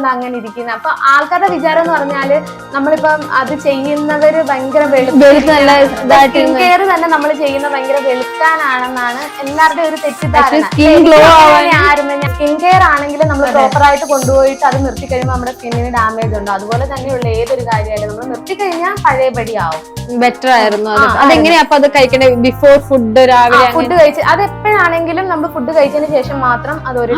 എന്താ അങ്ങനെ ഇരിക്കുന്നത് അപ്പൊ ആൾക്കാരുടെ വിചാരം എന്ന് പറഞ്ഞാൽ നമ്മളിപ്പം അത് ചെയ്യുന്നവര് ഭയങ്കര സ്കിൻ കെയർ തന്നെ നമ്മൾ ചെയ്യുന്ന ഭയങ്കര വെളുക്കാനാണെന്നാണ് എല്ലാവരുടെയും ഒരു തെറ്റിദ്ധാരണ. ആവാൻ സ്കിൻ കെയർ ആണെങ്കിൽ നമ്മൾ പ്രോപ്പർ ആയിട്ട് കൊണ്ടുപോയിട്ട് അത് നിർത്തി കഴിയുമ്പോൾ നമ്മുടെ സ്കിന്നിന് ഡാമേജ് ഉണ്ട്? അതുപോലെ തന്നെയുള്ള ഏതൊരു കാര്യമായാലും നമ്മൾ നിർത്തി കഴിഞ്ഞാൽ പഴയപടി ആവും ബെറ്റർ ആയിരുന്നു അതെങ്ങനെയാ അപ്പൊ അത് കഴിക്കണേ? ബിഫോർ ഫുഡ് രാവിലെ ഫുഡ് കഴിച്ച് അത് എപ്പോഴാണെങ്കിലും നമ്മൾ ഫുഡ് കഴിച്ചതിന് ശേഷം മാത്രം അത് ഒരു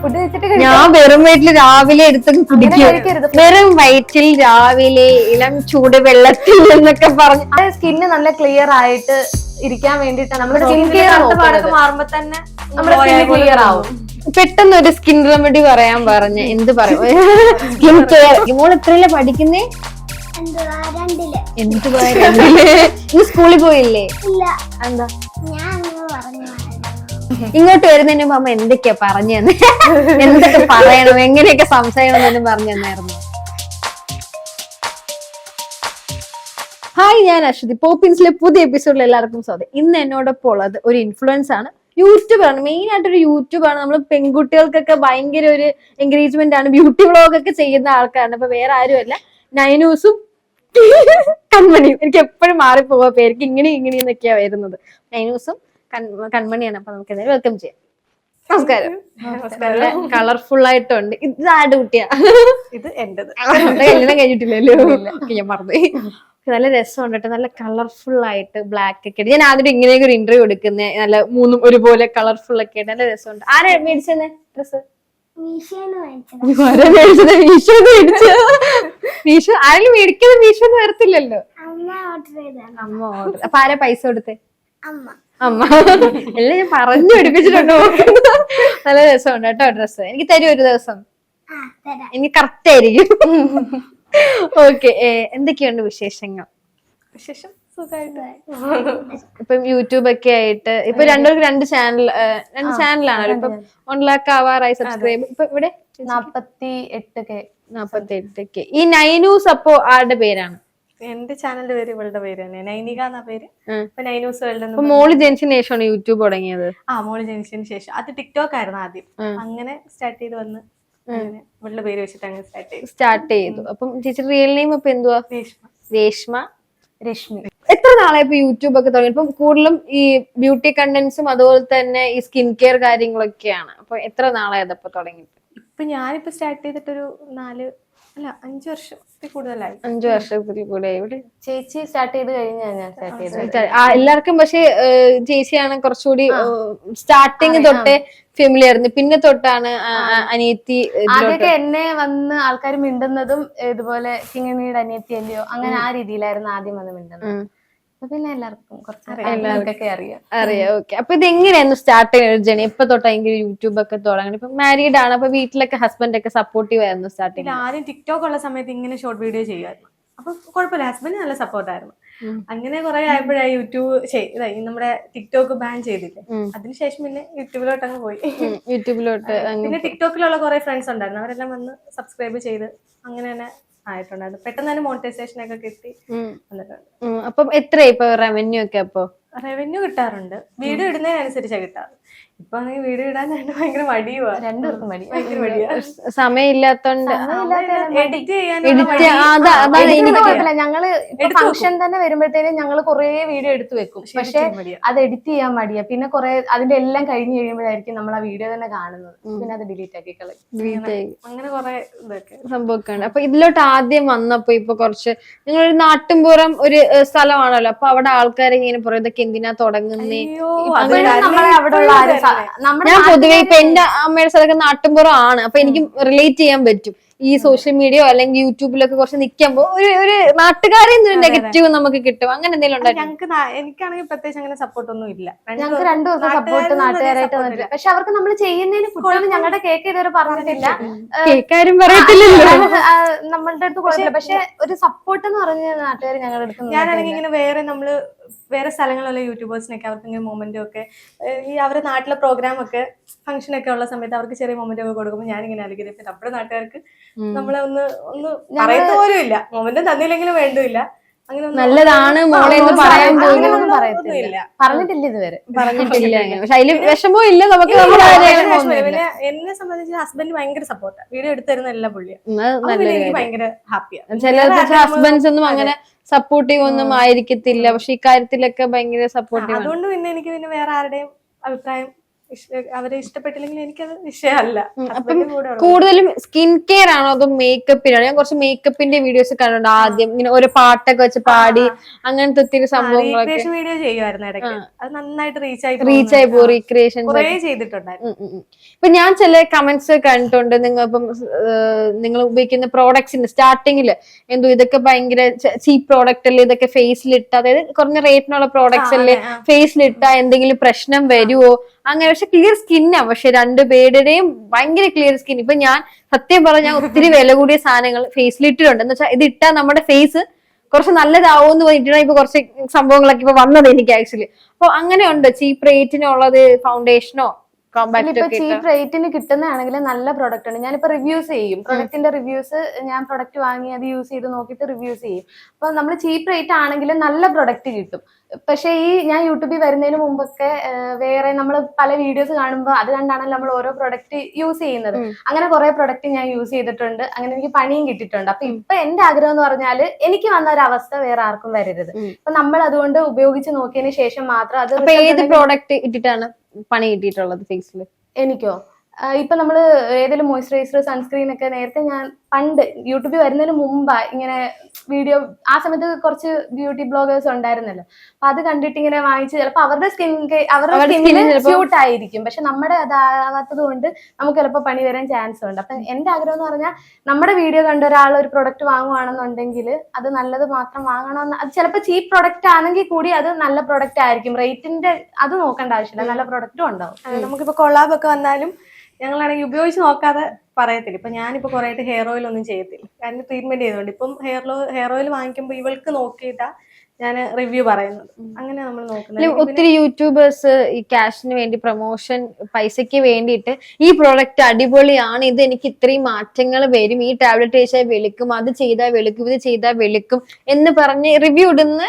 ഫുഡ് കഴിച്ചിട്ട് ഞാൻ വെറും വയറ്റിൽ രാവിലെ എടുത്ത് വെറും വയറ്റിൽ രാവിലെ ഇളം ചൂട് വെള്ളത്തിൽ എന്നൊക്കെ പറഞ്ഞു. സ്കിന്ന് നല്ല ക്ലിയർ ആയിട്ട് ഇരിക്കാൻ വേണ്ടിട്ടാണ് നമ്മുടെ സ്കിൻ കെയർ മാറുമ്പോ തന്നെ നമ്മുടെ സ്കിൻ ക്ലിയർ ആവും. പെട്ടെന്ന് ഒരു സ്കിൻ റെമഡി പറയാൻ പറഞ്ഞ എന്ത് പറയും? സ്കിൻ കെയർ മോൾ എത്രയല്ലേ പഠിക്കുന്നേ? എന്ത് ഇന്ന് സ്കൂളിൽ പോയില്ലേ? ഇല്ല. എന്താ? ഞാൻ അങ്ങ് പറഞ്ഞു ഇങ്ങോട്ട് വരുന്നതിന് മുമ്പ് അമ്മ എന്തൊക്കെയാ പറഞ്ഞു തന്നെ? എന്തൊക്കെ പറയണം? എങ്ങനെയൊക്കെ സംസാരിക്കണം എന്നും പറഞ്ഞു തന്നായിരുന്നു? ഹായ് ഞാൻ അശ്വതി. പോപ്പിൻസിലെ പുതിയ എപ്പിസോഡിൽ എല്ലാവർക്കും സ്വാഗതം. ഇന്ന് എന്നോടൊപ്പം ഉള്ളത് ഒരു ഇൻഫ്ലുവൻസ് ആണ്. യൂട്യൂബറാണ് മെയിൻ ആയിട്ട് ഒരു യൂട്യൂബാണ്. നമ്മൾ പെൺകുട്ടികൾക്കൊക്കെ ഭയങ്കര ഒരു എൻഗേജ്മെന്റ് ആണ്. ബ്യൂട്ടി വ്ളോഗ് ഒക്കെ ചെയ്യുന്ന ആൾക്കാരാണ്. അപ്പൊ വേറെ ആരുമല്ല നൈനൂസും കൺമണിയും. എനിക്ക് എപ്പോഴും മാറിപ്പോവാ പേർക്ക് ഇങ്ങനെ ഇങ്ങനെയെന്നൊക്കെയാ വരുന്നത്. നൈനൂസും കൺമണിയാണ്. അപ്പൊ നമുക്ക് എന്തായാലും വെൽക്കം ചെയ്യാം. നമസ്കാരം. കളർഫുൾ ആയിട്ടുണ്ട്. ഇത് ആട് കുട്ടിയാ? ഇത് എന്റെ കല്യാണം കഴിഞ്ഞിട്ടില്ലല്ലോ. ഞാൻ മറന്നു നല്ല രസമുണ്ട് കേട്ടോ നല്ല കളർഫുൾ ആയിട്ട് ബ്ലാക്ക് ഒക്കെ ഞാൻ ആദ്യം ഇങ്ങനെയൊക്കെ ഒരു ഇന്റർവ്യൂ എടുക്കുന്നേ. നല്ല മൂന്നും ഒരുപോലെ കളർഫുൾ ഒക്കെ ആയിട്ട് നല്ല രസമുണ്ട്. ആരാ മേടിച്ചെന്നെ? ഡ്രസ് മീഷോ ആരെങ്കിലും മേടിക്കാതെ മീഷോ എന്ന് വരത്തില്ലല്ലോ. അമ്മ ഓർഡർ അപ്പൊ ആരാ പൈസ കൊടുത്തേ? അമ്മ. എല്ലാം ഞാൻ പറഞ്ഞു പഠിപ്പിച്ചിട്ടുണ്ടോ. നല്ല രസമുണ്ട് കേട്ടോ ഡ്രസ്സ്. എനിക്ക് തരും ഒരു ദിവസം. എനിക്ക് കറക്റ്റ് ആയിരിക്കും. ഓക്കെ എന്തൊക്കെയുണ്ട് വിശേഷങ്ങൾ? വിശേഷം ഇപ്പം യൂട്യൂബ് ഒക്കെ ആയിട്ട് ഇപ്പൊ രണ്ടുപേർക്ക് രണ്ട് ചാനൽ രണ്ട് ചാനലാണല്ലോ ഇപ്പൊ വൺ ലാക്ക് ആവാറായി സബ്സ്ക്രൈബ് ഇപ്പൊ ഇവിടെ നാപ്പത്തി എട്ട് കെ. നാപ്പത്തി എട്ട് കെ. ഈ നൈനൂസ് അപ്പോ ആരുടെ പേരാണ്? എന്റെ ചാനലിന്റെ പേര് ഇവളുടെ പേര് തന്നെ. നൈനിക എന്ന പേര്? നൈനൂസ് വേൾഡ് മോൾ ജനിച്ചതിന് ശേഷമാണ് യൂട്യൂബ് തുടങ്ങിയത്. ആ മോൾ ജനിച്ചതിന് ശേഷം. അത് ടിക്ടോക്ക് ആയിരുന്നു ആദ്യം അങ്ങനെ സ്റ്റാർട്ട് ചെയ്ത് വന്ന് ഇവളുടെ പേര് വെച്ചിട്ട് അങ്ങ് സ്റ്റാർട്ട് ചെയ്തു. സ്റ്റാർട്ട് ചെയ്തു. അപ്പം ചേച്ചി റിയൽ നെയിം ഇപ്പൊ എന്തുവാ? രേഷ്മ. രേഷ്മ. രശ്മി എത്ര നാളായി ഇപ്പൊ യൂട്യൂബ് ഒക്കെ തുടങ്ങി? ഇപ്പം കൂടുതലും ഈ ബ്യൂട്ടി കണ്ടന്റ്സും അതുപോലെ തന്നെ ഈ സ്കിൻ കെയർ കാര്യങ്ങളൊക്കെയാണ്. അപ്പൊ എത്ര നാളായത് ഇപ്പൊ തുടങ്ങിയിട്ട് ഇപ്പൊ ഞാനിപ്പോ സ്റ്റാർട്ട് ചെയ്തിട്ടൊരു നാല് അല്ല അഞ്ചു വർഷത്തിൽ കൂടുതലായി. അഞ്ചു വർഷത്തിൽ കൂടുതലായി ചേച്ചി സ്റ്റാർട്ട് ചെയ്ത് കഴിഞ്ഞാൽ ഞാൻ സ്റ്റാർട്ട് ചെയ്തത്. എല്ലാവർക്കും പക്ഷേ ചേച്ചിയാണ് കുറച്ചുകൂടി സ്റ്റാർട്ടിങ് തൊട്ടേ ഫെമിലി ആയിരുന്നു. പിന്നെ തൊട്ടാണ് അനിയത്തി ആദ്യമൊക്കെ എന്നെ വന്ന് ആൾക്കാർ മിണ്ടുന്നതും ഇതുപോലെ കിങ്ങിണിയുടെ അനിയത്തി അല്ലയോ അങ്ങനെ ആ രീതിയിലായിരുന്നു ആദ്യം വന്ന് മിണ്ടുന്നത്. പിന്നെ എല്ലാവർക്കും കുറച്ച് അറിയാം. അറിയാം. ഓക്കെ അപ്പൊ ഇത് എങ്ങനെയായിരുന്നു സ്റ്റാർട്ട് ചെയ്യുന്ന ജേണി ഇപ്പൊ തൊട്ടെങ്കിൽ യൂട്യൂബ് ഒക്കെ തുടങ്ങണം. ഇപ്പൊ മാരീഡ് ആണ്. അപ്പൊ വീട്ടിലൊക്കെ ഹസ്ബൻഡ് ഒക്കെ സപ്പോർട്ടീവ് ആയിരുന്നു സ്റ്റാർട്ടിങ് ആദ്യം ടിക്ടോക്ക് ഉള്ള സമയത്ത് ഇങ്ങനെ ഷോർട്ട് വീഡിയോ ചെയ്യുമായിരുന്നു. അപ്പൊ കുഴപ്പമില്ല. ഹസ്ബൻഡ് നല്ല സപ്പോർട്ടായിരുന്നു. അങ്ങനെ കുറെ ആയപ്പോഴായി യൂട്യൂബ് നമ്മുടെ ടിക്ടോക്ക് ബാൻ ചെയ്തില്ലേ. അതിനുശേഷം പിന്നെ യൂട്യൂബിലോട്ട് അങ്ങ് പോയി യൂട്യൂബിലോട്ട് പിന്നെ ടിക്ടോക്കിലുള്ള കുറെ ഫ്രണ്ട്സ് ഉണ്ടായിരുന്നു. അവരെല്ലാം വന്ന് സബ്സ്ക്രൈബ് ചെയ്ത് അങ്ങനെ തന്നെ ആയിട്ടുണ്ടായിരുന്നു. പെട്ടെന്ന് തന്നെ മോണിറ്റൈസേഷൻ ഒക്കെ കിട്ടി. വന്നിട്ടുണ്ട്. അപ്പം എത്ര ഇപ്പൊ റവന്യൂ ഒക്കെ അപ്പൊ? റവന്യൂ കിട്ടാറുണ്ട്. വീഡിയോ ഇടുന്നതിനനുസരിച്ചാണ് കിട്ടാറ്. ഇപ്പൊ വീഡിയോ ഇടാനായിട്ട് ഭയങ്കര മടിയുവാ. രണ്ടുപേർക്കും മടി. ഭയങ്കര മടിയാ. സമയമില്ലാത്തോണ്ട് കുഴപ്പമില്ല. ഞങ്ങൾ ഫംഗ്ഷൻ തന്നെ വരുമ്പോഴത്തേനും ഞങ്ങൾ കുറേ വീഡിയോ എടുത്തു വെക്കും. പക്ഷെ. അത് എഡിറ്റ് ചെയ്യാൻ മടിയാ. പിന്നെ കുറെ അതിന്റെ എല്ലാം കഴിഞ്ഞു കഴിയുമ്പോഴായിരിക്കും നമ്മൾ ആ വീഡിയോ തന്നെ കാണുന്നത്. പിന്നെ അത് ഡിലീറ്റ് ആക്കി കളയും. അങ്ങനെ കുറെ ഇതൊക്കെ. സംഭവമൊക്കെ ഉണ്ട് അപ്പൊ ഇതിലോട്ട് ആദ്യം വന്നപ്പോ ഇപ്പൊ കുറച്ച് നിങ്ങളൊരു നാട്ടിൻപുറം ഒരു സ്ഥലമാണല്ലോ. അപ്പൊ അവിടെ ആൾക്കാരെ ഇങ്ങനെ പറയും ഇതൊക്കെ എന്തിനാ തുടങ്ങുന്നേ? അവിടെ ഞാൻ പൊതുവെ ഇപ്പൊ എന്റെ അമ്മയുടെ സ്ഥലമൊക്കെ നാട്ടിൻപുറം ആണ്. അപ്പൊ എനിക്ക് റിലേറ്റ് ചെയ്യാൻ പറ്റും. ഈ സോഷ്യൽ മീഡിയയോ അല്ലെങ്കിൽ യൂട്യൂബിലൊക്കെ കുറച്ച് നിൽക്കുമ്പോൾ ഒരു ഒരു നാട്ടുകാരെ നെഗറ്റീവ് നമുക്ക് കിട്ടും. അങ്ങനെ എന്തെങ്കിലും ഉണ്ടായിരുന്നു നാ- എനിക്കാണെങ്കിൽ പ്രത്യേകിച്ച് അങ്ങനെ സപ്പോർട്ട് ഒന്നും ഇല്ല. ഞങ്ങൾക്ക് രണ്ടു ദിവസം സപ്പോർട്ട് നാട്ടുകാരായിട്ട് വന്നിട്ടില്ല. പക്ഷെ അവർക്ക് നമ്മൾ ചെയ്യുന്നതിന് കുട്ടികൾ ഞങ്ങളുടെ കേക്ക് ഇതുവരെ പറഞ്ഞിട്ടില്ല. കേക്കാരും പറയത്തില്ലല്ലോ. നമുക്ക്, നമ്മളുടെ അടുത്ത് കുഴപ്പമില്ല. പക്ഷെ ഒരു സപ്പോർട്ട് എന്ന് പറഞ്ഞ നാട്ടുകാർ ഞങ്ങളുടെ അടുത്ത് ഞാനാണെങ്കിൽ ഇങ്ങനെ വേറെ നമ്മൾ വേറെ സ്ഥലങ്ങളിലുള്ള യൂട്യൂബേഴ്സിനൊക്കെ അവർക്ക് ഇങ്ങനെ മൊമെന്റും ഒക്കെ ഈ അവരുടെ നാട്ടിലെ പ്രോഗ്രാം ഒക്കെ ഫംഗ്ഷൻ ഒക്കെ ഉള്ള സമയത്ത് അവർക്ക് ചെറിയ മൊമെന്റ് ഒക്കെ കൊടുക്കുമ്പോൾ ഇങ്ങനെ ആലോചിക്കുന്നത് നമ്മുടെ നാട്ടുകാർക്ക് നമ്മളെ ഒന്ന് ഒന്ന് പറയുന്ന പോലും ഇല്ല. മൊമെന്റ് തന്നില്ലെങ്കിലും വേണ്ടില്ല നല്ലതാണ് മോളെ എന്ന് പറയാൻ പോലും. പറയത്തില്ല. പറഞ്ഞിട്ടില്ല ഇതുവരെ. പറഞ്ഞിട്ടില്ല. പക്ഷെ അതിൽ വിഷമവും ഇല്ല. നമുക്ക് എന്നെ സംബന്ധിച്ച് ഹസ്ബൻഡ് ഭയങ്കര സപ്പോർട്ട് വീഡിയോ എടുത്തു തരുന്ന എല്ലാ കാര്യം. ഭയങ്കര ഹാപ്പിയാണ് ചില ഹസ്ബൻഡ്സ് ഒന്നും അങ്ങനെ സപ്പോർട്ടീവ് ഒന്നും ആയിരിക്കത്തില്ല. പക്ഷെ ഇക്കാര്യത്തിലൊക്കെ ഭയങ്കര സപ്പോർട്ടീവ് ആണ്. അതുകൊണ്ട് പിന്നെ എനിക്ക് പിന്നെ വേറെ ആരുടെയും അഭിപ്രായം അവരെ ഇഷ്ടപ്പെട്ടില്ലെങ്കിൽ എനിക്കത് വിഷയമല്ല. കൂടുതലും സ്കിൻ കെയർ ആണോ അതോ മേക്കപ്പിനാണോ? ഞാൻ കുറച്ച് മേക്കപ്പിന്റെ വീഡിയോസ് കണ്ടിട്ടുണ്ട് ആദ്യം. ഇങ്ങനെ ഒരു പാട്ടൊക്കെ വെച്ച് പാടി അങ്ങനത്തെ ഒത്തിരി സംഭവങ്ങളൊക്കെ. വീഡിയോ ചെയ്യുമായിരുന്നു ഇടയ്ക്ക്. അത് നന്നായിട്ട് റീച്ച് ആയി റീച്ച് ആയി പോകും റീക്രിയേഷൻ ചെയ്തിട്ടുണ്ടായിരുന്നു. ഇപ്പൊ ഞാൻ ചില കമന്റ്സ് കണ്ടിട്ടുണ്ട്. നിങ്ങൾ ഇപ്പം നിങ്ങൾ ഉപയോഗിക്കുന്ന പ്രോഡക്ട്സിന്റെ സ്റ്റാർട്ടിങ്ങിൽ എന്തോ ഇതൊക്കെ ഭയങ്കര ചീപ്പ് പ്രോഡക്റ്റ് അല്ലേ? ഇതൊക്കെ ഫേസിലിട്ട് അതായത് കുറഞ്ഞ റേറ്റിനുള്ള പ്രോഡക്ട്സ് അല്ലേ. ഫേസിലിട്ട എന്തെങ്കിലും പ്രശ്നം വരുവോ? അങ്ങനെ പക്ഷെ ക്ലിയർ സ്കിന്നാ പക്ഷെ രണ്ടുപേരുടെയും ഭയങ്കര ക്ലിയർ സ്കിൻ ഇപ്പൊ ഞാൻ സത്യം പറഞ്ഞാൽ ഒത്തിരി വില കൂടിയ സാധനങ്ങൾ ഫേസിൽ ഇട്ടിട്ടുണ്ട് എന്ന് വെച്ചാൽ ഇത് ഇട്ടാൽ നമ്മുടെ ഫേസ് കുറച്ച് നല്ലതാവുമെന്ന് പറഞ്ഞിട്ടാണ് ഇപ്പൊ കുറച്ച് സംഭവങ്ങളൊക്കെ ഇപ്പൊ വന്നത് എനിക്ക് ആക്ച്വലി അപ്പൊ അങ്ങനെയുണ്ട് ചീപ്പ് റേറ്റിനുള്ളത് ഫൗണ്ടേഷനോ ചീപ്പ് റേറ്റിന് കിട്ടുന്നതാണെങ്കിൽ നല്ല പ്രോഡക്റ്റ് ആണ് ഞാനിപ്പോ റിവ്യൂസ് ചെയ്യും. പ്രൊഡക്റ്റിന്റെ റിവ്യൂസ് ഞാൻ പ്രൊഡക്റ്റ് വാങ്ങി അത് യൂസ് ചെയ്ത് നോക്കിയിട്ട് റിവ്യൂസ് ചെയ്യും. അപ്പൊ നമ്മൾ ചീപ്പ് റേറ്റ് ആണെങ്കിൽ നല്ല പ്രൊഡക്റ്റ് കിട്ടും. പക്ഷേ ഈ ഞാൻ യൂട്യൂബിൽ വരുന്നതിന് മുമ്പൊക്കെ വേറെ നമ്മൾ പല വീഡിയോസ് കാണുമ്പോൾ അത് കണ്ടാണല്ലോ നമ്മൾ ഓരോ പ്രൊഡക്റ്റ് യൂസ് ചെയ്യുന്നത്. അങ്ങനെ കുറെ പ്രൊഡക്റ്റ് ഞാൻ യൂസ് ചെയ്തിട്ടുണ്ട്. അങ്ങനെ എനിക്ക് പണിയും കിട്ടിയിട്ടുണ്ട്. അപ്പൊ ഇപ്പൊ എന്റെ ആഗ്രഹം എന്ന് പറഞ്ഞാൽ എനിക്ക് വന്ന ഒരു അവസ്ഥ വേറെ ആർക്കും വരരുത്. അപ്പൊ നമ്മൾ അതുകൊണ്ട് ഉപയോഗിച്ച് നോക്കിയതിന് ശേഷം മാത്രം അത് ഏത് പ്രോഡക്റ്റ് ഇട്ടിട്ടാണ് പണി കിട്ടിയിട്ടുള്ളത് ഫേസിൽ എനിക്കോ? ഇപ്പൊ നമ്മൾ ഏതെങ്കിലും മോയ്സ്ചറൈസർ സൺസ്ക്രീൻ ഒക്കെ നേരത്തെ ഞാൻ പണ്ട് യൂട്യൂബിൽ വരുന്നതിന് മുമ്പ് ഇങ്ങനെ വീഡിയോ ആ സമയത്ത് കുറച്ച് ബ്യൂട്ടി ബ്ലോഗേഴ്സ് ഉണ്ടായിരുന്നല്ലോ. അപ്പൊ അത് കണ്ടിട്ട് ഇങ്ങനെ വാങ്ങിച്ച് ചിലപ്പോ അവരുടെ സ്കിൻ അവരുടെ സ്കിന്നിന് ക്യൂട്ട് ആയിരിക്കും. പക്ഷെ നമ്മുടെ അതാകാത്തത് കൊണ്ട് നമുക്ക് ചിലപ്പോൾ പണി വരാൻ ചാൻസ് ഉണ്ട്. അപ്പൊ എന്റെ ആഗ്രഹം എന്ന് പറഞ്ഞാൽ നമ്മുടെ വീഡിയോ കണ്ട ഒരാൾ ഒരു പ്രൊഡക്റ്റ് വാങ്ങുവാണെന്നുണ്ടെങ്കിൽ അത് നല്ലത് മാത്രം വാങ്ങണമെന്ന് അത് ചിലപ്പോൾ ചീപ്പ് പ്രൊഡക്റ്റ് ആണെങ്കിൽ കൂടി അത് നല്ല പ്രൊഡക്റ്റ് ആയിരിക്കും. റേറ്റിന്റെ അത് നോക്കേണ്ട ആവശ്യമില്ല. നല്ല പ്രൊഡക്റ്റും ഉണ്ടാവും. നമുക്കിപ്പോ കൊള്ളാബ് ഒക്കെ വന്നാലും ഞങ്ങളാണെങ്കിൽ ഉപയോഗിച്ച് നോക്കാതെ പറയത്തില്ല. ഇപ്പൊ ഞാനിപ്പോ കുറെ ആയിട്ട് ഹെയർ ഓയിൽ ഒന്നും ചെയ്യത്തില്ല. കാരണം ട്രീറ്റ്മെന്റ് ചെയ്തുകൊണ്ട് ഇപ്പം ഹെയർ ഹെയർ ഓയിൽ വാങ്ങിക്കുമ്പോൾ ഇവൾക്ക് നോക്കിയിട്ടാ ഞാൻ റിവ്യൂ പറയുന്നത്. അങ്ങനെ നമ്മൾ നോക്കുന്നത്. ഒത്തിരി യൂട്യൂബേഴ്സ് ഈ ക്യാഷിന് വേണ്ടി പ്രൊമോഷൻ പൈസയ്ക്ക് വേണ്ടിയിട്ട് ഈ പ്രോഡക്റ്റ് അടിപൊളിയാണ്. ഇത് എനിക്ക് ഇത്രയും മാറ്റങ്ങൾ വരും. ഈ ടാബ്ലറ്റ് കഴിച്ചാൽ വെളുക്കും അത് ചെയ്താൽ വെളുക്കും ഇത് ചെയ്താൽ വെളുക്കും എന്ന് പറഞ്ഞ് റിവ്യൂ ഇടുന്ന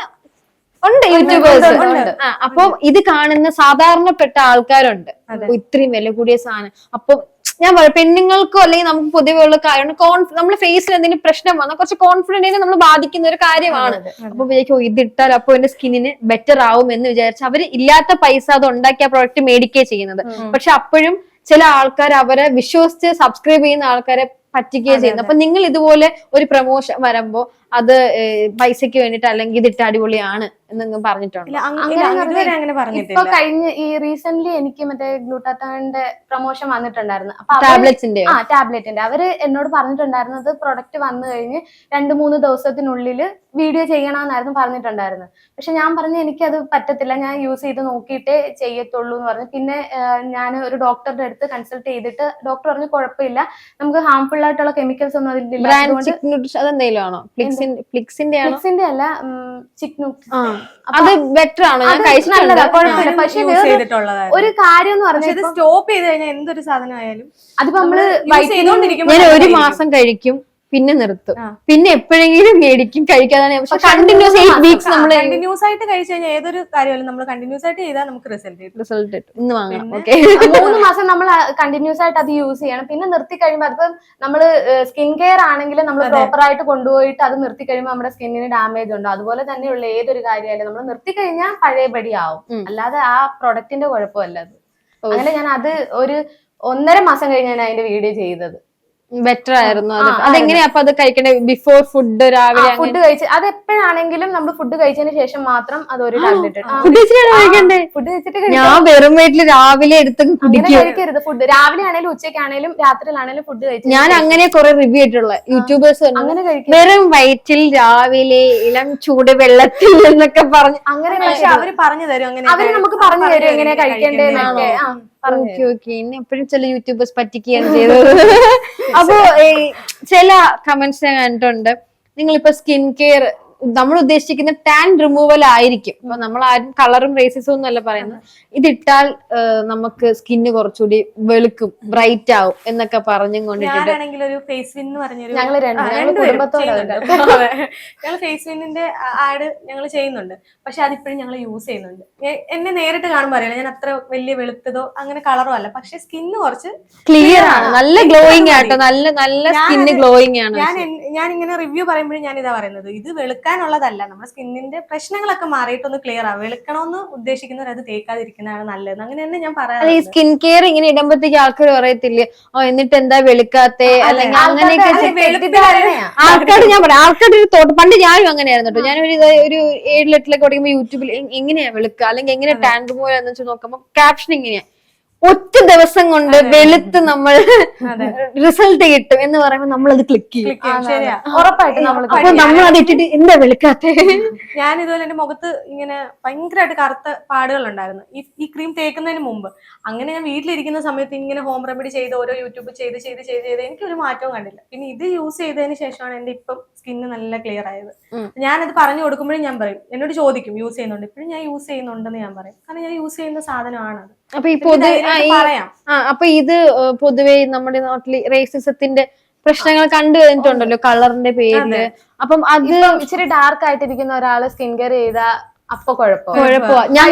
ഉണ്ട് യൂട്യൂബേഴ്സ് ഉണ്ട് അപ്പം ഇത് കാണുന്ന സാധാരണപ്പെട്ട ആൾക്കാരുണ്ട്. ഇത്രയും വില കൂടിയ സാധനം. അപ്പം ഞാൻ പറയാം പെണ്ണുങ്ങൾക്കോ അല്ലെങ്കിൽ നമുക്ക് പൊതുവെ ഉള്ള കാര്യമാണ് കോൺഫി നമ്മുടെ ഫേസിൽ എന്തെങ്കിലും പ്രശ്നം വന്നാൽ കുറച്ച് കോൺഫിഡൻസ് നമ്മൾ ബാധിക്കുന്ന ഒരു കാര്യമാണ്. അപ്പൊ വിചാരിക്കും ഇതിട്ടാൽ അപ്പൊ എന്റെ സ്കിന്നിന് ബെറ്റർ ആവും എന്ന് വിചാരിച്ച് അവർ ഇല്ലാത്ത പൈസ അത് ഉണ്ടാക്കിയ പ്രോഡക്റ്റ് മേടിക്കുകയും ചെയ്യുന്നത്. പക്ഷെ അപ്പോഴും ചില ആൾക്കാർ അവരെ വിശ്വസിച്ച് സബ്സ്ക്രൈബ് ചെയ്യുന്ന ആൾക്കാരെ പറ്റിക്കുകയും ചെയ്യുന്നത്. അപ്പൊ നിങ്ങൾ ഇതുപോലെ ഒരു പ്രൊമോഷൻ വരുമ്പോ അത് പൈസക്ക് പൈസയ്ക്ക് വേണ്ടിട്ട് അല്ലെങ്കിൽ ഇതിട്ട് അടിപൊളിയാണ് എന്ന് പറഞ്ഞിട്ടുണ്ട്. അങ്ങനെ ഇപ്പൊ കഴിഞ്ഞ ഈ റീസെന്റ് എനിക്ക് മറ്റേ ഗ്ലൂട്ടാത്തോണിന്റെ പ്രൊമോഷൻ വന്നിട്ടുണ്ടായിരുന്നു. അപ്പൊ ടാബ്ലറ്റിന്റെ ആ ടാബ്ലറ്റിന്റെ അവർ എന്നോട് പറഞ്ഞിട്ടുണ്ടായിരുന്നത് പ്രൊഡക്റ്റ് വന്നു കഴിഞ്ഞ് രണ്ടു മൂന്ന് ദിവസത്തിനുള്ളിൽ വീഡിയോ ചെയ്യണമെന്നായിരുന്നു പറഞ്ഞിട്ടുണ്ടായിരുന്നു പക്ഷെ ഞാൻ പറഞ്ഞു എനിക്കത് പറ്റത്തില്ല ഞാൻ യൂസ് ചെയ്ത് നോക്കിയിട്ടേ ചെയ്യത്തുള്ളൂ എന്ന് പറഞ്ഞു. പിന്നെ ഞാൻ ഒരു ഡോക്ടറുടെ അടുത്ത് കൺസൾട്ട് ചെയ്തിട്ട് ഡോക്ടർ പറഞ്ഞു കുഴപ്പമില്ല നമുക്ക് ഹാംഫുൾ ആയിട്ടുള്ള കെമിക്കൽസ് ഒന്നും അതിലില്ല. ഫ്ലിക്സിന്റെ ഫ്ലിക്സിന്റെ അല്ല അത് ബെറ്റർ ആണോ. ഞാൻ കുഴപ്പമില്ല. പക്ഷെ ഒരു കാര്യം എന്ന് പറഞ്ഞാൽ സ്റ്റോപ്പ് ചെയ്ത് കഴിഞ്ഞാൽ എന്തൊരു സാധനമായാലും അതിപ്പോ നമ്മൾ ഞാൻ ഒരു മാസം കഴിക്കും. പിന്നെ നിർത്തും. പിന്നെ എപ്പോഴെങ്കിലും മേടിക്കും പക്ഷെ കണ്ടിന്യൂസ് എയ്റ്റ് വീക്സ് നമ്മൾ കണ്ടിന്യൂസ് ആയിട്ട് കഴിച്ചു കഴിഞ്ഞാൽ ഏതൊരു കാര്യമല്ല നമ്മൾ കണ്ടിന്യൂസ് ആയിട്ട് ചെയ്താൽ നമുക്ക് റിസൾട്ട് കിട്ടും. റിസൾട്ട് കിട്ടും. ഇന്ന് വാങ്ങാം ഓക്കെ മൂന്ന് മാസം നമ്മൾ കണ്ടിന്യൂസ് ആയിട്ട് അത് യൂസ് ചെയ്യണം. പിന്നെ നിർത്തി കഴിയുമ്പോൾ അതിപ്പോ നമ്മൾ സ്കിൻ കെയർ ആണെങ്കിൽ നമ്മൾ പ്രോപ്പർ ആയിട്ട് കൊണ്ടുപോയിട്ട് അത് നിർത്തി കഴിയുമ്പോൾ നമ്മുടെ സ്കിന്നിന് ഡാമേജ് ഉണ്ട്. അതുപോലെ തന്നെയുള്ള ഏതൊരു കാര്യമായാലും നമ്മൾ നിർത്തി കഴിഞ്ഞാൽ പഴയപടി ആവും. അല്ലാതെ ആ പ്രൊഡക്റ്റിന്റെ കുഴപ്പമല്ല അത്. അങ്ങനെ ഞാൻ അത് ഒരു ഒന്നര മാസം കഴിഞ്ഞാണ് അതിന്റെ വീഡിയോ ചെയ്തത്. ബെറ്റർ ആയിരുന്നു അതെങ്ങനെയാണ് ആ, അതെങ്ങനെയാ അപ്പൊ അത് കഴിക്കണ്ടേ? ബിഫോർ ഫുഡ് രാവിലെ ഫുഡ് കഴിച്ച് അത് എപ്പോഴാണെങ്കിലും നമ്മൾ ഫുഡ് കഴിച്ചതിന് ശേഷം മാത്രം അത് ഒരു ടാബ്ലറ്റ് ഫുഡ് കഴിച്ചിട്ട് ഞാൻ വെറും വീട്ടിൽ രാവിലെ എടുത്ത് കഴിക്കരുത് ഫുഡ് രാവിലെ ആണെങ്കിലും ഉച്ചയ്ക്കാണെങ്കിലും രാത്രിയിലാണേലും ഫുഡ് കഴിച്ചു ഞാൻ അങ്ങനെ കുറെ റിവ്യൂ ആയിട്ടുള്ള യൂട്യൂബേഴ്സ് അങ്ങനെ കഴിക്കും വെറും വയറ്റിൽ രാവിലെ ഇളം ചൂട് വെള്ളത്തിൽ എന്നൊക്കെ പറഞ്ഞു അങ്ങനെ. അവർ പറഞ്ഞു തരും അങ്ങനെ അവർ നമുക്ക് പറഞ്ഞു തരും എങ്ങനെ കഴിക്കേണ്ടത് ഓക്കെ ഓക്കെ. എന്നെ എപ്പോഴും ചില യൂട്യൂബേഴ്സ് പറ്റിക്കുകയാണ് ചെയ്തത്. അപ്പോ ചില കമന്റ്സ് ഞാൻ കണ്ടിട്ടുണ്ട്. നിങ്ങളിപ്പോ സ്കിൻ കെയർ നമ്മൾ ഉദ്ദേശിക്കുന്ന ടാൻ റിമൂവൽ ആയിരിക്കും. അപ്പൊ നമ്മൾ ആരും കളറും റേസിസും ഒന്നല്ല പറയുന്നത്. ഇതിട്ടാൽ നമുക്ക് സ്കിന്ന് കുറച്ചുകൂടി വെളുക്കും ബ്രൈറ്റ് ആവും എന്നൊക്കെ പറഞ്ഞും കൊണ്ടിട്ട് ഒരു ഫേസ് വിൻ എന്ന് പറഞ്ഞൊരു ഞങ്ങൾ. ഞങ്ങൾ ഫേസ് വിന്നിന്റെ ആഡ് ഞങ്ങൾ ചെയ്യുന്നുണ്ട്. പക്ഷെ അതിപ്പോഴും ഞങ്ങൾ യൂസ് ചെയ്യുന്നുണ്ട്. എന്നെ നേരിട്ട് കാണുമ്പോൾ അറിയില്ല. ഞാൻ അത്ര വലിയ വെളുത്തതോ അങ്ങനെ കളറോ അല്ല. പക്ഷെ സ്കിന്ന് കുറച്ച് ക്ലിയർ ആണ്. നല്ല ഗ്ലോയിങ് ആട്ടോ. നല്ല നല്ല സ്കിന്ന് ഗ്ലോയിങ് ആണ്. ഞാൻ ഞാൻ ഇങ്ങനെ റിവ്യൂ പറയുമ്പോഴും ഞാൻ ഇതാ പറയുന്നത്. ഇത് വെളുക്കാനുള്ളതല്ല നമ്മുടെ സ്കിന്നിന്റെ പ്രശ്നങ്ങളൊക്കെ മാറിയിട്ടൊന്ന് ക്ലിയർ ആ. വെളുക്കണമെന്ന് ഉദ്ദേശിക്കുന്നവർ അത് തേക്കാതിരിക്കുന്നതാണ് നല്ലത്. അങ്ങനെ തന്നെ ഞാൻ പറയാം ഈ സ്കിൻ കെയർ ഇങ്ങനെ ഇടുമ്പോഴത്തേക്ക് ആൾക്കാർ പറയത്തില്ലേ? ഓ എന്നിട്ട് എന്താ വെളുക്കാത്തെ? അല്ലെങ്കിൽ അങ്ങനെയൊക്കെ ആൾക്കാർ ഞാൻ പറയാം. ആൾക്കാരുടെ ഒരു തോട്ട് പണ്ട് ഞാനും അങ്ങനെയായിരുന്നു കേട്ടോ. ഞാനൊരു ഒരു ഒരു ഏഴിലെട്ടിലൊക്കെ പഠിക്കുമ്പോൾ യൂട്യൂബിൽ എങ്ങനെയാ വെളുക്കുക അല്ലെങ്കിൽ എങ്ങനെ ടാൻ റിമൂവൽ എന്ന് വെച്ച് നോക്കുമ്പോൾ ക്യാപ്ഷൻ ഇങ്ങനെയാ. ഒറ്റ ദിവസം കൊണ്ട് വെളുത്ത് നമ്മൾ റിസൾട്ട് കിട്ടും എന്ന് പറയുമ്പോൾ നമ്മൾ അത് ക്ലിക്ക് ചെയ്യും. നമ്മൾ അപ്പൊ നമ്മൾ അത് ഇട്ടിട്ട് എന്താ വെളുക്കാത്ത? ഞാൻ ഇതുപോലെ എന്റെ മുഖത്ത് ഇങ്ങനെ ഭയങ്കരമായിട്ട് കറുത്ത പാടുകൾ ഉണ്ടായിരുന്നു. ഈ ക്രീം തേക്കുന്നതിന് മുമ്പ്. അങ്ങനെ ഞാൻ വീട്ടിലിരിക്കുന്ന സമയത്ത് ഇങ്ങനെ ഹോം റെമഡി ചെയ്ത് ഓരോ യൂട്യൂബ് ചെയ്ത് ചെയ്ത് ചെയ്ത് ചെയ്ത് എനിക്ക് ഒരു മാറ്റവും കണ്ടില്ല. പിന്നെ ഇത് യൂസ് ചെയ്തതിന് ശേഷമാണ് എന്റെ ഇപ്പം സ്കിന്ന് നല്ല ക്ലിയർ ആയത്. ഞാനത് പറഞ്ഞു കൊടുക്കുമ്പോഴും ഞാൻ പറയും. എന്നോട് ചോദിക്കും യൂസ് ചെയ്യുന്നുണ്ട്? ഇപ്പോഴും ഞാൻ യൂസ് ചെയ്യുന്നുണ്ടെന്ന് ഞാൻ പറയും. കാരണം ഞാൻ യൂസ് ചെയ്യുന്ന സാധനമാണ് അത് അപ്പൊ ഈ പൊതു അപ്പൊ ഇത് പൊതുവേ നമ്മുടെ നാട്ടിൽ റേസിസത്തിന്റെ പ്രശ്നങ്ങൾ കണ്ടു കഴിഞ്ഞിട്ടുണ്ടല്ലോ കളറിന്റെ പേരിൽ. അപ്പം അത് ഇച്ചിരി ഡാർക്ക് ആയിട്ടിരിക്കുന്ന ഒരാൾ സ്കിൻ കെയർ ചെയ്ത അപ്പൊ ഞാൻ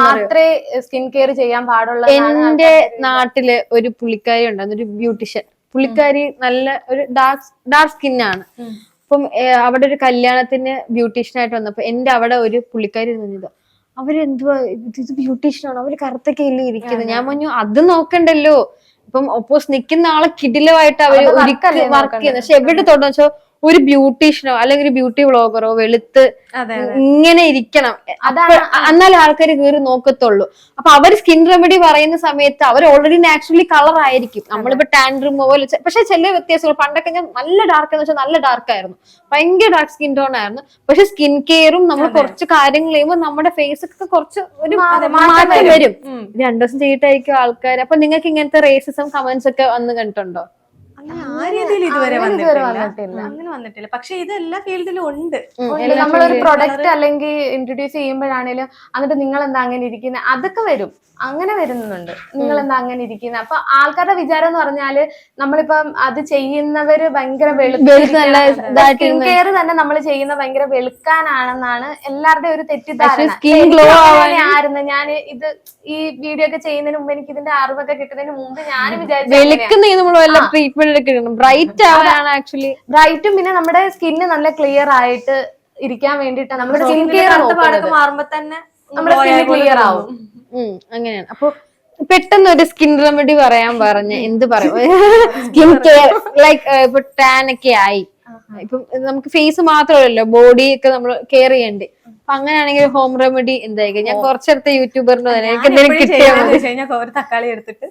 മാത്രമേ സ്കിൻ കെയർ ചെയ്യാൻ പാടുള്ളൂ എന്റെ നാട്ടിൽ ഒരു പുള്ളിക്കാരി ഉണ്ടായിരുന്നു ഒരു ബ്യൂട്ടീഷ്യൻ പുള്ളിക്കാരി നല്ല ഒരു ഡാർക്ക് ഡാർക്ക് സ്കിന്നാണ് ആണ്. അപ്പം അവിടെ ഒരു കല്യാണത്തിന് ബ്യൂട്ടീഷ്യൻ ആയിട്ട് വന്നപ്പോ എന്റെ അവിടെ ഒരു പുള്ളിക്കാരി നിന്നത് അവരെന്തുവാ? ഇത് ഇത് ബ്യൂട്ടീഷ്യനാണോ? അവർ കറുത്തൊക്കെ ഇല്ലേ ഇരിക്കുന്നത് ഞാൻ പറഞ്ഞു അത് നോക്കണ്ടല്ലോ. ഇപ്പം ഒപ്പോസ് നിൽക്കുന്ന ആളെ കിടിലമായിട്ട് അവർ വർക്ക് ചെയ്യുന്നത് പക്ഷെ എവിടെ തൊട്ടെന്ന് വെച്ചാൽ ഒരു ബ്യൂട്ടീഷ്യനോ അല്ലെങ്കിൽ ഒരു ബ്യൂട്ടി വ്ളോഗറോ വെളുത്ത് ഇങ്ങനെ ഇരിക്കണം. എന്നാലേ ആൾക്കാർ കയറി നോക്കത്തുള്ളൂ. അപ്പൊ അവർ സ്കിൻ റെമഡി പറയുന്ന സമയത്ത് അവർ ഓൾറെഡി നാച്ചുറലി കളർ ആയിരിക്കും. നമ്മളിപ്പോ ടാൻ റിമൂവൽ പക്ഷെ ചില വ്യത്യാസങ്ങൾ പണ്ടൊക്കെ ഞാൻ നല്ല ഡാർക്ക് എന്ന് വെച്ചാൽ നല്ല ഡാർക്ക് ആയിരുന്നു. ഭയങ്കര ഡാർക്ക് സ്കിൻ ടോൺ ആയിരുന്നു. പക്ഷെ സ്കിൻ കെയറും നമ്മൾ കുറച്ച് കാര്യങ്ങൾ ചെയ്യുമ്പോൾ നമ്മുടെ ഫേസ് ഒക്കെ കുറച്ച് ഒരു മാറ്റം വരും. രണ്ടു ദിവസം ചെയ്തിട്ടായിരിക്കും ആൾക്കാർ അപ്പൊ നിങ്ങൾക്ക് ഇങ്ങനത്തെ റേസിസം കമന്റ്സ് ഒക്കെ വന്ന് കണ്ടിട്ടുണ്ടോ? അങ്ങനെ ആ രീതിയിൽ ഇതുവരെ അങ്ങനെ ഇതുവരെ വന്നിട്ടില്ല. വന്നിട്ടില്ല. അങ്ങനെ വന്നിട്ടില്ല. പക്ഷെ ഇത് എല്ലാ ഫീൽഡിലും ഉണ്ട്. നമ്മളൊരു പ്രൊഡക്റ്റ് അല്ലെങ്കിൽ ഇൻട്രൊഡ്യൂസ് ചെയ്യുമ്പോഴാണേലും എന്നിട്ട് നിങ്ങൾ എന്താ അങ്ങനെ ഇരിക്കുന്നത് അതൊക്കെ വരും. അങ്ങനെ വരുന്നുണ്ട്. നിങ്ങൾ എന്താ അങ്ങനെ ഇരിക്കുന്നത് അപ്പൊ ആൾക്കാരുടെ വിചാരം എന്ന് പറഞ്ഞാൽ നമ്മളിപ്പം അത് ചെയ്യുന്നവര് ഭയങ്കര സ്കിൻ കെയർ തന്നെ നമ്മൾ ചെയ്യുന്ന ഭയങ്കര വെളുക്കാനാണെന്നാണ് എല്ലാവരുടെയും ഒരു തെറ്റിദ്ധാരണ. ആയിരുന്നു. ഞാൻ ഇത് ഈ വീഡിയോ ഒക്കെ ചെയ്യുന്നതിന് മുമ്പ് എനിക്ക് ഇതിന്റെ അറിവൊക്കെ കിട്ടുന്നതിന് മുമ്പ് ഞാൻ വിചാരിച്ചു ബ്രൈറ്റ് ആവാനാണ് ആക്ച്വലി ബ്രൈറ്റും പിന്നെ നമ്മുടെ സ്കിന്ന് നല്ല ക്ലിയർ ആയിട്ട് ഇരിക്കാൻ വേണ്ടിട്ട് നമ്മുടെ സ്കിൻ കെയർ പാടൊക്കെ മാറുമ്പോ തന്നെ നമ്മുടെ സ്കിന്ന് ക്ലിയർ ആവും. അങ്ങനെയാണ്. അപ്പൊ പെട്ടെന്ന് ഒരു സ്കിൻ റെമഡി പറയാൻ പറഞ്ഞ എന്ത് പറയും? സ്കിൻ കെയർ ലൈക്ക് ഇപ്പൊ ടാൻ ഒക്കെ ആയി. ഇപ്പം നമുക്ക് ഫേസ് മാത്രമല്ലല്ലോ ബോഡി ഒക്കെ നമ്മൾ കെയർ ചെയ്യണ്ടേ. അപ്പൊ അങ്ങനെയാണെങ്കിൽ ഹോം റെമഡി എന്തായിരിക്കും ഞാൻ കുറച്ചെടുത്ത യൂട്യൂബറിന് തന്നെ എനിക്ക് എന്തെങ്കിലും കിട്ടിയാൽ തക്കാളി എടുത്തിട്ട്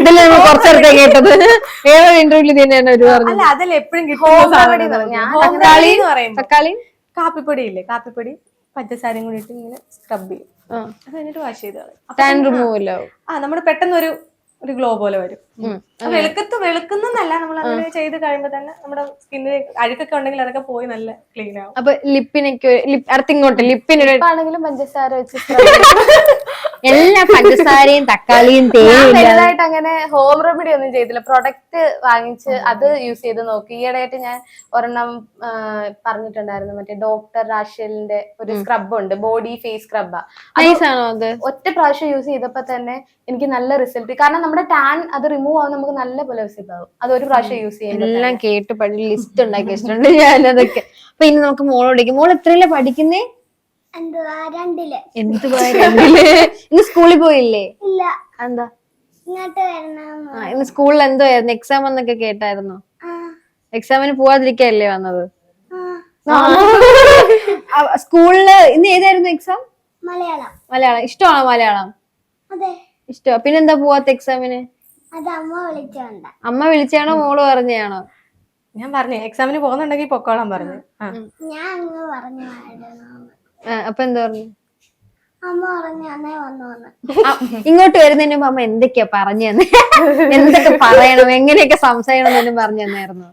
ഇതല്ലേ നമ്മൾ കുറച്ചെടുത്ത കേട്ടത്? ഏതോ ഇന്റർവ്യൂൽ തന്നെയാണ് ഒരു പറഞ്ഞു? അല്ല അതല്ല എപ്പോഴും തക്കാളി, തക്കാളി? കാപ്പിപ്പൊടി ഇല്ലേ? കാപ്പിപ്പൊടി പഞ്ചസാരയും കൂടി ഇട്ട് ഇങ്ങനെ സ്ക്രബ് ചെയ്യും. ആ. അത് കഴിഞ്ഞിട്ട് വാഷ് ചെയ്ത് ടാൻ പിന്നെ- ആ നമ്മുടെ പെട്ടെന്ന് ഒരു ഒരു ഗ്ലോ പോലെ വരും. വെളുക്കത്ത് വെളുക്കുന്നല്ല നമ്മൾ അങ്ങനെ ചെയ്ത് കഴിയുമ്പോ തന്നെ നമ്മുടെ സ്കിന്നിൽ അഴുക്കൊക്കെ ഉണ്ടെങ്കിൽ അതൊക്കെ പോയി നല്ല ക്ലീൻ ആവും. അപ്പൊ ലിപ്പിനൊക്കെ അടുത്തിങ്ങോട്ട് ലിപ്പിനൊരു ആണെങ്കിലും പഞ്ചസാര വെച്ച് എല്ലാ പഞ്ചസാരയും തക്കാളിയും ഞാൻ അങ്ങനെ ഹോം റെമഡി ഒന്നും ചെയ്തില്ല. പ്രൊഡക്റ്റ് വാങ്ങിച്ച് അത് യൂസ് ചെയ്ത് നോക്കി. ഈയിടെയായിട്ട് ഞാൻ ഒരെണ്ണം പറഞ്ഞിട്ടുണ്ടായിരുന്നു. മറ്റേ ഡോക്ടർ റാഷലിന്റെ ഒരു സ്ക്രബ് ഉണ്ട്. ബോഡി ഫേസ് സ്ക്രബാ നൈസ് ആണോ അത്? ഒറ്റ പ്രാവശ്യം യൂസ് ചെയ്തപ്പോ തന്നെ എനിക്ക് നല്ല റിസൾട്ട് കാരണം നമ്മുടെ ടാൻ അത് റിമൂവ് ആവും നമുക്ക് നല്ല പോലെ വിസിബിൾ ആവും അത് ഒരു പ്രാവശ്യം യൂസ് ചെയ്യാം എല്ലാം കേട്ട് പഠി ലിസ്റ്റ് ഉണ്ടാക്കി വെച്ചിട്ടുണ്ട് ഞാൻ അതൊക്കെ അപ്പൊ ഇനി നമുക്ക് മോളോടേക്ക് മോൾ എത്രയല്ലേ പഠിക്കുന്നേ? എന്തുവാ? രണ്ടിൽ. എന്തുവാ രണ്ടിൽ? ഇന്ന് സ്കൂളിൽ പോയില്ലേ? ഇല്ല. എന്താ? ഇങ്ങോട്ട് വരണം ആ, ഇന്ന് സ്കൂളിൽ എന്തോ ആയിരുന്നു? എക്സാം എന്നൊക്കെ കേട്ടായിരുന്നു? ആ. എക്സാമിന് പോവാതിരിക്കല്ലേ വന്നത്? ആ. സ്കൂളിൽ ഇന്ന് ഏതായിരുന്നു എക്സാം മലയാളം. മലയാളം. ഇഷ്ടമാണോ മലയാളം? അതെ. ഇഷ്ടമാ. പിന്നെന്താ പോവാത്ത എക്സാമിന് അമ്മ വിളിച്ചോണ്ട അമ്മ വിളിച്ചാണോ മോൾ പറഞ്ഞാണോ ഞാൻ പറഞ്ഞു എക്സാമിന് പോകുന്നുണ്ടെങ്കിൽ പൊക്കോളാൻ പറഞ്ഞു. ഞാൻ അങ്ങ് പറഞ്ഞു അപ്പൊ എന്താ പറഞ്ഞു? അമ്മ പറഞ്ഞു അന്നേ വന്നു വന്ന്. ഇങ്ങോട്ട് വരുന്നതിന് മുമ്പ് അമ്മ എന്തൊക്കെയാ പറഞ്ഞു തന്നെ? എന്തൊക്കെ പറയണം? എങ്ങനെയൊക്കെ സംസാരിക്കണം എന്നും പറഞ്ഞു തന്നായിരുന്നു?